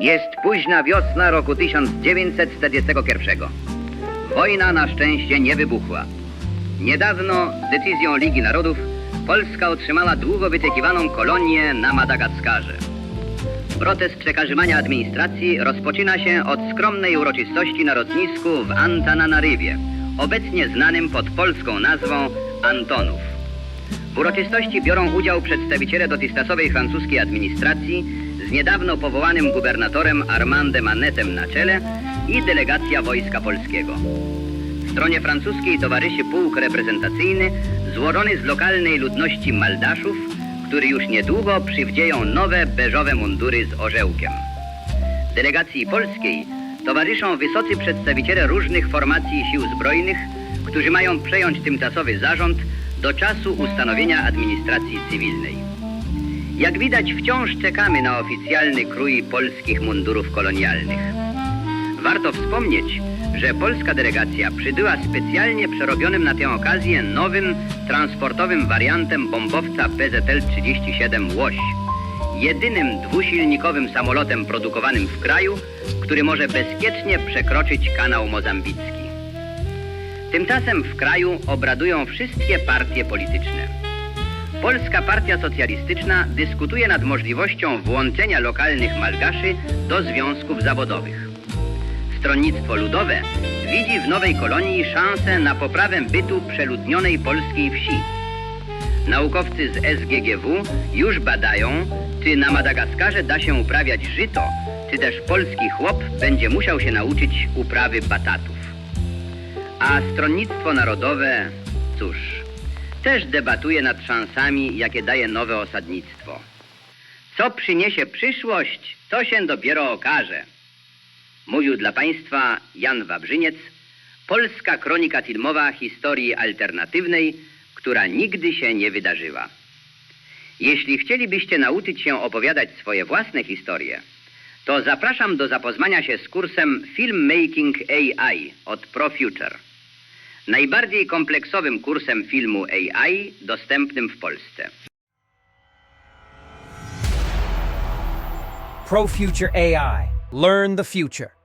Jest późna wiosna roku 1941. Wojna na szczęście nie wybuchła. Niedawno decyzją Ligi Narodów Polska otrzymała długo wyczekiwaną kolonię na Madagaskarze. Proces przekazywania administracji rozpoczyna się od skromnej uroczystości na lotnisku w Antananarybie, obecnie znanym pod polską nazwą Antonów. W uroczystości biorą udział przedstawiciele dotychczasowej francuskiej administracji niedawno powołanym gubernatorem Armandem Manetem na czele i delegacja Wojska Polskiego. W stronie francuskiej towarzyszy pułk reprezentacyjny złożony z lokalnej ludności Maldaszów, który już niedługo przywdzieją nowe beżowe mundury z orzełkiem. Delegacji polskiej towarzyszą wysocy przedstawiciele różnych formacji sił zbrojnych, którzy mają przejąć tymczasowy zarząd do czasu ustanowienia administracji cywilnej. Jak widać, wciąż czekamy na oficjalny krój polskich mundurów kolonialnych. Warto wspomnieć, że polska delegacja przybyła specjalnie przerobionym na tę okazję nowym transportowym wariantem bombowca PZL-37 Łoś, jedynym dwusilnikowym samolotem produkowanym w kraju, który może bezpiecznie przekroczyć kanał mozambicki. Tymczasem w kraju obradują wszystkie partie polityczne. Polska Partia Socjalistyczna dyskutuje nad możliwością włączenia lokalnych Malgaszy do związków zawodowych. Stronnictwo Ludowe widzi w nowej kolonii szansę na poprawę bytu przeludnionej polskiej wsi. Naukowcy z SGGW już badają, czy na Madagaskarze da się uprawiać żyto, czy też polski chłop będzie musiał się nauczyć uprawy batatów. A Stronnictwo Narodowe, cóż, też debatuje nad szansami, jakie daje nowe osadnictwo. Co przyniesie przyszłość, to się dopiero okaże. Mówił dla Państwa Jan Wawrzyniec, polska kronika filmowa historii alternatywnej, która nigdy się nie wydarzyła. Jeśli chcielibyście nauczyć się opowiadać swoje własne historie, to zapraszam do zapoznania się z kursem Filmmaking AI od ProFuture. Najbardziej kompleksowym kursem filmu AI dostępnym w Polsce. Pro Future AI. Learn the future.